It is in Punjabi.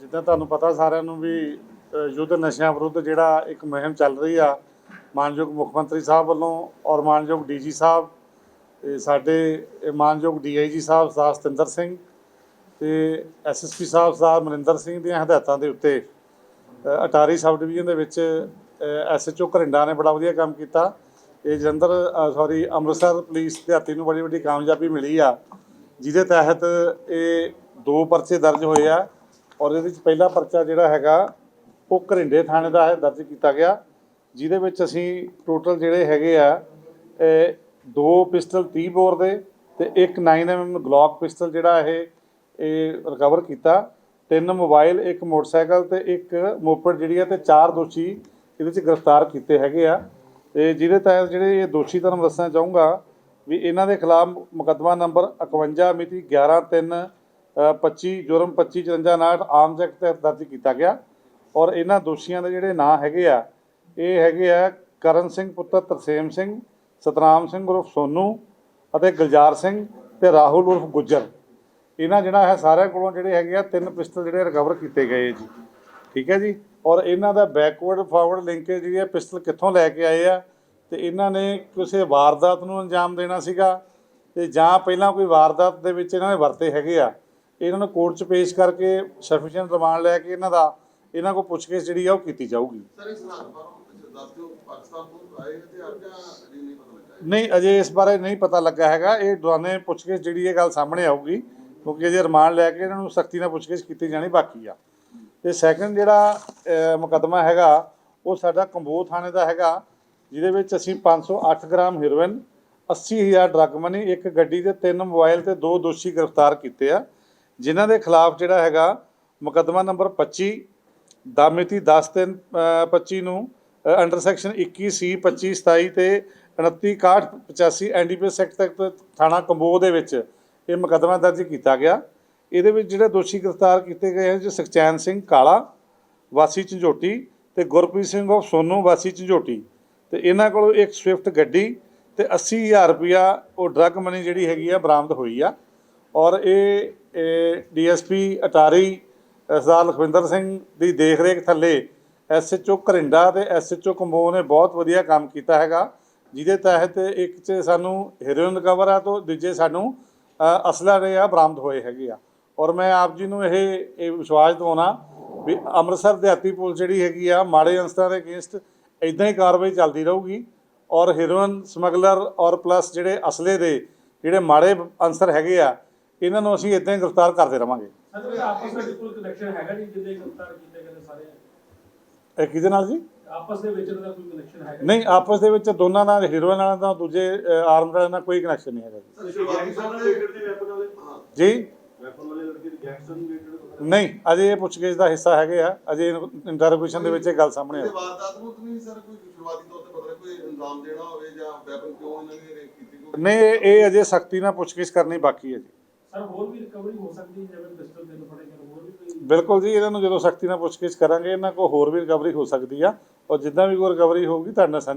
ਜਿੱਦਾਂ ਤੁਹਾਨੂੰ ਪਤਾ ਸਾਰਿਆਂ ਨੂੰ ਵੀ ਯੁੱਧ ਨਸ਼ਿਆਂ ਵਿਰੁੱਧ ਜਿਹੜਾ ਇੱਕ ਮੁਹਿੰਮ ਚੱਲ ਰਹੀ ਆ, ਮਾਨਯੋਗ ਮੁੱਖ ਮੰਤਰੀ ਸਾਹਿਬ ਵੱਲੋਂ ਔਰ ਮਾਨਯੋਗ ਡੀਜੀ ਸਾਹਿਬ, ਤੇ ਸਾਡੇ, ਇਹ ਮਾਨਯੋਗ ਡੀਆਈਜੀ ਸਾਹਿਬ ਸਰਦਾਰ ਸਤਿੰਦਰ ਸਿੰਘ ਤੇ ਐਸਐਸਪੀ ਸਾਹਿਬ ਸਰਦਾਰ ਮਨਿੰਦਰ ਸਿੰਘ ਦੀਆਂ ਹਦਾਇਤਾਂ ਦੇ ਉੱਤੇ ਅਟਾਰੀ ਸਬ ਡਿਵੀਜ਼ਨ ਦੇ ਵਿੱਚ ਐਸਐਚਓ ਘਰਿੰਡਾ ਨੇ ਬੜਾ ਵਧੀਆ ਕੰਮ ਕੀਤਾ। ਇਹ ਜਲੰਧਰ ਸੌਰੀ, ਅੰਮ੍ਰਿਤਸਰ ਪੁਲਿਸ ਦਿਹਾਤੀ ਨੂੰ ਬੜੀ ਵੱਡੀ ਕਾਮਯਾਬੀ ਮਿਲੀ ਆ। ਜਿਹਦੇ ਤਹਿਤ ਇਹ ਦੋ ਪਰਚੇ ਦਰਜ ਹੋਏ ਆ। ਔਰ ਇਹਦੇ ਵਿੱਚ ਪਹਿਲਾ ਪਰਚਾ ਜਿਹੜਾ ਹੈਗਾ, ਉਹ ਘਰਿੰਡੇ ਥਾਣੇ ਦਾ ਹੈ, ਦਰਜ ਕੀਤਾ ਗਿਆ। ਜਿਹਦੇ ਵਿੱਚ ਅਸੀਂ ਟੋਟਲ ਜਿਹੜੇ ਹੈਗੇ ਆ ਦੋ ਪਿਸਟਲ 30 ਬੋਰ ਦੇ ਤੇ ਇੱਕ 9mm ਗਲੌਕ ਪਿਸਟਲ ਜਿਹੜਾ ਇਹ ਇਹ ਰਿਕਵਰ ਕੀਤਾ। ਤਿੰਨ ਮੋਬਾਈਲ ਇੱਕ ਮੋਟਰਸਾਈਕਲ ਤੇ ਇੱਕ ਮੋਪੜ ਜਿਹੜੀ ਹੈ ਤੇ ਚਾਰ ਦੋਸ਼ੀ ਇਹਦੇ ਵਿੱਚ ਗ੍ਰਿਫਤਾਰ ਕੀਤੇ ਹੈਗੇ ਆ। ਤੇ ਜਿਹਦੇ ਤਹਿਤ ਜਿਹੜੇ ਇਹ ਦੋਸ਼ੀ ਤੁਹਾਨੂੰ ਦੱਸਣਾ ਚਾਹੂੰਗਾ, ਵੀ ਇਹਨਾਂ ਦੇ ਖਿਲਾਫ ਮੁਕੱਦਮਾ ਨੰਬਰ 51 ਮਿਤੀ 11 3 25 ਜੁਰਮ 25 54 ਨਾਟ ਆਰਮਸ ਐਕਟ ਤਹਿਤ ਦਰਜ ਕੀਤਾ ਗਿਆ। ਔਰ ਇਹਨਾਂ ਦੋਸ਼ੀਆਂ ਦੇ ਜਿਹੜੇ ਨਾਂ ਹੈਗੇ ਆ, ਇਹ ਹੈਗੇ ਆ ਕਰਨ ਸਿੰਘ ਪੁੱਤਰ ਤਰਸੇਮ ਸਿੰਘ, ਸਤਨਾਮ ਸਿੰਘ ਉਰਫ ਸੋਨੂ ਅਤੇ ਗੁਲਜ਼ਾਰ ਸਿੰਘ ਤੇ ਰਾਹੁਲ ਉਰਫ ਗੁੱਜਰ। ਇਹਨਾਂ ਜਿਹੜਾ ਹੈ ਸਾਰਿਆਂ ਕੋਲੋਂ ਜਿਹੜੇ ਹੈਗੇ ਆ, ਤਿੰਨ ਪਿਸਤਲ ਜਿਹੜੇ ਰਿਕਵਰ ਕੀਤੇ ਗਏ ਜੀ। ਠੀਕ ਹੈ ਜੀ? ਔਰ ਇਹਨਾਂ ਦਾ ਬੈਕਵਰਡ ਫਾਰਵਰਡ ਲਿੰਕੇਜ ਜਿਹੜੀ ਹੈ, ਪਿਸਤਲ ਕਿੱਥੋਂ ਲੈ ਕੇ ਆਏ ਆ? ਤੇ ਇਹਨਾਂ ਨੇ ਕਿਸੇ ਵਾਰਦਾਤ ਨੂੰ ਅੰਜਾਮ ਦੇਣਾ ਸੀਗਾ? ਤੇ ਜਾਂ ਪਹਿਲਾਂ ਕੋਈ ਵਾਰਦਾਤ ਦੇ ਵਿੱਚ ਇਹਨਾਂ ਨੇ ਵਰਤੇ ਹੈਗੇ ਆ? ਇਹਨਾਂ ਨੂੰ ਕੋਰਟ 'ਚ ਪੇਸ਼ ਕਰਕੇ ਸਫੀਸ਼ੀਐਂਟ ਰਿਮਾਂਡ ਲੈ ਕੇ ਇਹਨਾਂ ਦਾ ਇਹਨਾਂ ਕੋਲ ਪੁੱਛਗਿੱਛ ਜਿਹੜੀ ਆ ਉਹ ਕੀਤੀ ਜਾਊਗੀ। ਸਰ ਇਸ ਨਾਲ ਪਾਕਿਸਤਾਨ ਤੋਂ ਆਏ ਨਹੀਂ ਪਤਾ ਲੱਗਾ? ਹੈ। ਨਹੀਂ ਅਜੇ ਇਸ ਬਾਰੇ ਨਹੀਂ ਪਤਾ ਲੱਗਾ ਹੈਗਾ। ਇਹ ਦੌਰਾਨੇ ਪੁੱਛਗਿੱਛ ਜਿਹੜੀ ਇਹ ਗੱਲ ਸਾਹਮਣੇ ਆਊਗੀ ਕਿਉਂਕਿ ਅਜੇ ਰਿਮਾਂਡ ਲੈ ਕੇ ਇਹਨਾਂ ਨੂੰ ਸਖਤੀ ਨਾਲ ਪੁੱਛਗਿੱਛ ਕੀਤੀ ਜਾਣੀ ਬਾਕੀ ਆ। ਤੇ ਸੈਕੰਡ ਜਿਹੜਾ ਮੁਕੱਦਮਾ ਹੈਗਾ ਉਹ ਸਾਡਾ ਕੰਬੋ ਥਾਣੇ ਦਾ ਹੈਗਾ ਜਿਹਦੇ ਵਿੱਚ ਅਸੀਂ 508 ਗ੍ਰਾਮ ਹੈਰੋਇਨ 80000 ਡਰੱਗ ਮਨੀ ਇੱਕ ਗੱਡੀ ਤੇ ਤਿੰਨ ਮੋਬਾਈਲ ਤੇ ਦੋ ਦੋਸ਼ੀ ਗ੍ਰਿਫਤਾਰ ਕੀਤੇ ਆ। ਜਿਨ੍ਹਾਂ ਦੇ ਖਿਲਾਫ ਜਿਹੜਾ ਹੈਗਾ ਮੁਕੱਦਮਾ ਨੰਬਰ 25 ਦਾ ਮਿਤੀ 10 ਤਿੰਨ 25 ਨੂੰ ਅੰਡਰ ਸੈਕਸ਼ਨ 21 ਸੀ 25 27 ਤੇ 29 61 85 ਐਨਡੀਪੀਐਸ ਐਕਟ ਤੱਕ ਥਾਣਾ ਕੰਬੋ ਦੇ ਵਿੱਚ ਇਹ ਮੁਕੱਦਮਾ ਦਰਜ ਕੀਤਾ ਗਿਆ। ਇਹਦੇ ਵਿੱਚ ਜਿਹੜੇ ਦੋਸ਼ੀ ਗ੍ਰਿਫਤਾਰ ਕੀਤੇ ਗਏ ਹਨ ਜੀ ਸੁਖਚੈਨ ਸਿੰਘ ਕਾਲਾ, ਵਾਸੀ ਝੰਜੋਟੀ ਤੇ ਗੁਰਪ੍ਰੀਤ ਸਿੰਘ ਉਹ ਸੋਨੂ, ਵਾਸੀ ਝੰਜੋਟੀ। ਤੇ ਇਹਨਾਂ ਕੋਲੋਂ ਇੱਕ ਸਵਿਫਟ ਗੱਡੀ ਤੇ 80000 ਰੁਪਇਆ ਉਹ ਡਰੱਗ ਮਨੀ ਜਿਹੜੀ ਹੈਗੀ ਆ ਬਰਾਮਦ ਹੋਈ ਆ। ਔਰ ਇਹ ਡੀਐਸਪੀ ਅਟਾਰੀ ਸਰਦਾਰ ਲਖਵਿੰਦਰ ਸਿੰਘ ਦੀ ਦੇਖਰੇਖ ਥੱਲੇ ਐਸਐਚਓ ਘਰਿੰਡਾ ਤੇ ਐਸਐਚਓ ਕੰਬੋ ਨੇ ਬਹੁਤ ਵਧੀਆ ਕੰਮ ਕੀਤਾ ਹੈਗਾ, ਜਿਹਦੇ ਤਹਿਤ ਇੱਕ 'ਚ ਸਾਨੂੰ ਹੀਰੋਇਨ ਰਿਕਵਰ ਆ ਤੋਂ ਦੂਜੇ ਸਾਨੂੰ ਅਸਲਾ ਦੇ ਆ ਬਰਾਮਦ ਹੋਏ ਹੈਗੇ ਆ। ਔਰ ਮੈਂ ਆਪ ਜੀ ਨੂੰ ਇਹ ਇਹ ਵਿਸ਼ਵਾਸ ਦਿਵਾਉਣਾ ਵੀ ਅੰਮ੍ਰਿਤਸਰ ਦਿਹਾਤੀ ਪੁਲਿਸ ਜਿਹੜੀ ਹੈਗੀ ਆ, ਮਾੜੇ ਅੰਸਰਾਂ ਦੇ ਅਗੇਂਸਟ ਇਦਾਂ ਹੀ ਕਾਰਵਾਈ ਚੱਲਦੀ ਰਹੂਗੀ ਔਰ ਹੀਰੋਇਨ ਸਮਗਲਰ ਔਰ ਪਲੱਸ ਜਿਹੜੇ ਅਸਲੇ ਦੇ ਜਿਹੜੇ ਮਾੜੇ ਅੰਸਰ ਹੈਗੇ ਆ ਇਹਨਾਂ ਨੂੰ ਅਸੀਂ ਇਦਾਂ ਹੀ ਗ੍ਰਿਫਤਾਰ ਕਰਦੇ ਰਵਾਂਗੇ। ਸਰ ਆਪਸ ਵਿੱਚ ਕੋਈ ਕਨੈਕਸ਼ਨ ਹੈਗਾ ਜੀ ਜਿਹਦੇ ਗ੍ਰਿਫਤਾਰ ਕੀਤੇ ਗਏ ਨੇ ਸਾਰੇ? ਇਹ ਕਿਹਦੇ ਨਾਲ ਜੀ? ਆਪਸ ਦੇ ਵਿੱਚ ਦਾ ਕੋਈ ਕਨੈਕਸ਼ਨ ਹੈਗਾ ਨਹੀਂ ਆਪਸ ਦੇ ਵਿੱਚ ਦੋਨਾਂ ਨਾਲ ਹੀਰੋਇਨ ਵਾਲਿਆਂ ਦਾ ਦੂਜੇ ਆਰਮ ਵਾਲਿਆਂ ਨਾਲ ਕੋਈ ਕਨੈਕਸ਼ਨ ਨਹੀਂ ਹੈਗਾ ਜੀ। ਜੀ? ਵੈਪਨ ਵਾਲੇ ਲੜਕੇ ਦੀ ਗੈਂਗਸਟਰ ਨੂੰ ਰਿਲੇਟਡ ਨਹੀਂ ਅਜੇ ਇਹ ਪੁੱਛਗਿੱਛ ਦਾ ਹਿੱਸਾ ਹੈਗੇ ਆ। ਅਜੇ ਇੰਟਰੋਗੇਸ਼ਨ ਦੇ ਵਿੱਚ ਇਹ ਗੱਲ ਸਾਹਮਣੇ ਤੇ ਆਈ ਵਾਰਦਾਤ ਨੂੰ ਤਾਂ ਨਹੀਂ ਸਰ ਕੋਈ ਸ਼ੁਰੂਆਤੀ ਤੌਰ ਤੇ ਪਤਾ ਨਹੀਂ ਕੋਈ ਇਲਜ਼ਾਮ ਦੇਣਾ ਹੋਵੇ ਜਾਂ ਵੈਪਨ ਕਿਉਂ ਇਹਨਾਂ ਨੇ ਰੇਕ ਕੀਤੀ ਕੋਈ। ਨਹੀਂ ਇਹ- ਇਹ ਅਜੇ ਸਖਤੀ ਨਾਲ ਪੁੱਛਗਿੱਛ ਕਰਨੀ ਬਾਕੀ ਹੈ ਜੀ। ਸਰ, ਹੋਰ ਵੀ ਰਿਕਵਰੀ ਹੋ ਸਕਦੀ ਹੈ ਜਿਵੇਂ ਪਿਸਟਲ ਦੇ ਫੜੇ ਗਏ, ਹੋਰ ਵੀ ਕੋਈ ਬਿਲਕੁਲ ਜੀ, ਇਹਨਾਂ ਨੂੰ ਜਦੋਂ ਸਖਤੀ ਨਾਲ ਪੁੱਛਗਿੱਛ ਕਰਾਂਗੇ, ਇਹਨਾਂ ਕੋਲ ਹੋਰ ਵੀ ਰਿਕਵਰੀ ਹੋ ਸਕਦੀ ਆ। ਔਰ ਜਿੱਦਾਂ ਵੀ ਕੋਈ ਰਿਕਵਰੀ ਹੋਊਗੀ, ਤੁਹਾਡੇ ਨਾਲ ਸਾਂਝੀ